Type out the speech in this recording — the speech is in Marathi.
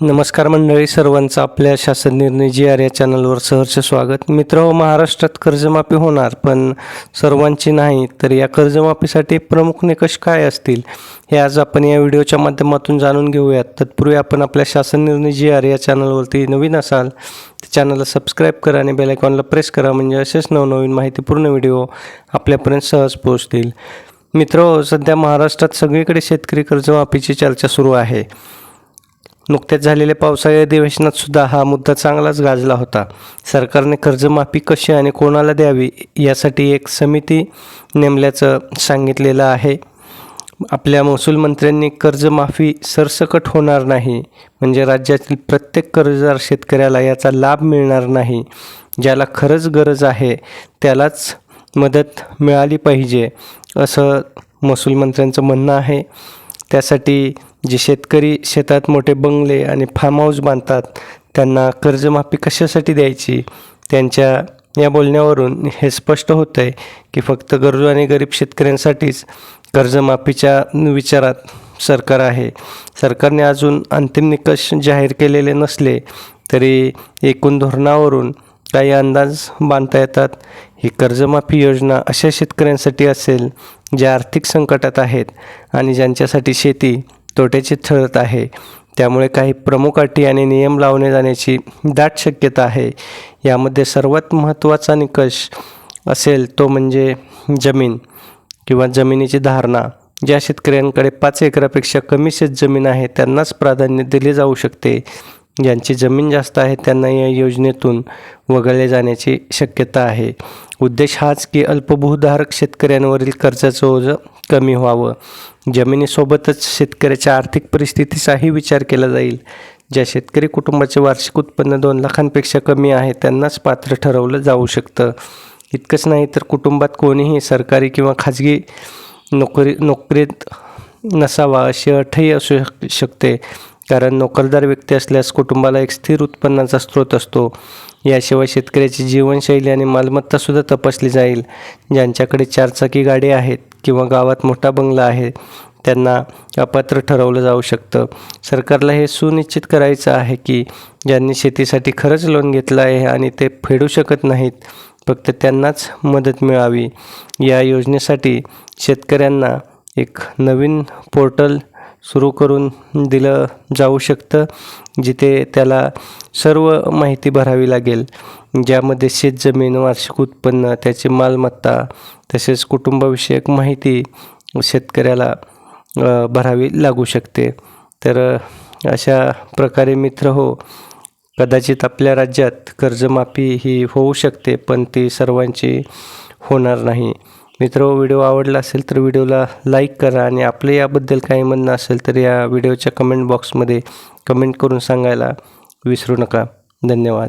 नमस्कार मंडळी सर्वांचं आपल्या शासन निर्णय जी आर या चॅनलवर सहर्ष स्वागत. मित्र हो, महाराष्ट्रात कर्जमाफी होणार पण सर्वांची नाही तर या कर्जमाफीसाठी प्रमुख निकष काय असतील हे आज आपण या व्हिडिओच्या माध्यमातून जाणून घेऊयात. तत्पूर्वी आपण आपल्या शासन निर्णय जी आर या चॅनलवरती नवीन असाल तर चॅनलला सबस्क्राईब करा आणि बेलायकॉनला प्रेस करा म्हणजे असेच नवनवीन माहितीपूर्ण व्हिडिओ आपल्यापर्यंत सहज पोहोचतील. मित्र हो, सध्या महाराष्ट्रात सगळीकडे शेतकरी कर्जमाफीची चर्चा सुरू आहे. नुकत्याच झालेल्या पावसाळी अधिवेशनात सुद्धा हा मुद्दा चांगलाच गाजला होता. सरकारने कर्जमाफी कशी आणि कोणाला द्यावी यासाठी एक समिती नेमल्याचं सांगितलेलं आहे. आपल्या महसूल मंत्र्यांनी कर्जमाफी सरसकट होणार नाही म्हणजे राज्यातील प्रत्येक कर्जदार शेतकऱ्याला याचा लाभ मिळणार नाही. ज्याला खरंच गरज आहे त्यालाच मदत मिळाली पाहिजे असं महसूल मंत्र्यांचं म्हणणं आहे. त्यासाठी जे शेतकरी शेतात मोठे बंगले आणि फार्म हाऊस बांधतात त्यांना कर्जमाफी कशासाठी द्यायची? त्यांच्या या बोलण्यावरून हे स्पष्ट होतं आहे की फक्त गरजू आणि गरीब शेतकऱ्यांसाठीच कर्जमाफीच्या विचारात सरकार आहे. सरकारने अजून अंतिम निकष जाहीर केलेले नसले तरी एकूण धोरणावरून काही अंदाज बांधता येतात. ही कर्जमाफी योजना अशा शेतकऱ्यांसाठी असेल ज्या आर्थिक संकटात आहेत आणि ज्यांच्यासाठी शेती तोट्याची ठरत आहे. त्यामुळे काही प्रमुख अटी आणि नियम लावणे जाण्याची दाट शक्यता आहे. यामध्ये सर्वात महत्त्वाचा निकष असेल तो म्हणजे जमीन किंवा जमिनीची धारणा. ज्या शेतकऱ्यांकडे पाच एकरापेक्षा कमी शेतजमीन आहे त्यांनाच प्राधान्य दिले जाऊ शकते. ज्यांची जमीन जास्त आहे त्यांना या योजनेतून वगळले जाण्याची शक्यता आहे. उद्देश हाच की अल्पभूधारक शेतकऱ्यांवरील कर्जाचं ओझं कमी व्हावं. जमिनीसोबतच शेतकऱ्याच्या आर्थिक परिस्थितीचाही विचार केला जाईल. ज्या शेतकरी कुटुंबाचे वार्षिक उत्पन्न दोन लाखांपेक्षा कमी आहे त्यांनाच पात्र ठरवलं जाऊ शकतं. इतकंच नाही तर कुटुंबात कोणीही सरकारी किंवा खाजगी नोकरी नोकरीत नसावा अशी अटही असू शक शकते. कारण नोकरदार व्यक्ती असल्यास कुटुंबाला एक स्थिर उत्पन्नाचा स्रोत असतो. याशिवाय शेतकऱ्याची जीवनशैली आणि मालमत्तासुद्धा तपासली जाईल. ज्यांच्याकडे चारचाकी गाडी आहेत किंवा गावात मोठा बंगला आहे त्यांना अपात्र ठरवलं जाऊ शकतं. सरकारला हे सुनिश्चित करायचं आहे की ज्यांनी शेतीसाठी खरंच लोन घेतलं आहे आणि ते फेडू शकत नाहीत फक्त त्यांनाच मदत मिळावी. या योजनेसाठी शेतकऱ्यांना एक नवीन पोर्टल सुरू करून दिलं जाऊ शकतं जिथे त्याला सर्व माहिती भरावी लागेल. ज्यामध्ये शेतजमीन वार्षिक उत्पन्न त्याची मालमत्ता तसेच कुटुंबविषयक माहिती शेतकऱ्याला भरावी लागू शकते. तर अशा प्रकारे मित्र हो कदाचित आपल्या राज्यात कर्जमाफी ही होऊ शकते पण ती सर्वांची होणार नाही. मित्र व्हिडिओ आवडला असेल तर व्हिडिओला लाईक करा आणि आपलं याबद्दल काही म्हणणं असेल तर या व्हिडिओच्या कमेंट बॉक्समध्ये कमेंट करून सांगायला विसरू नका. धन्यवाद.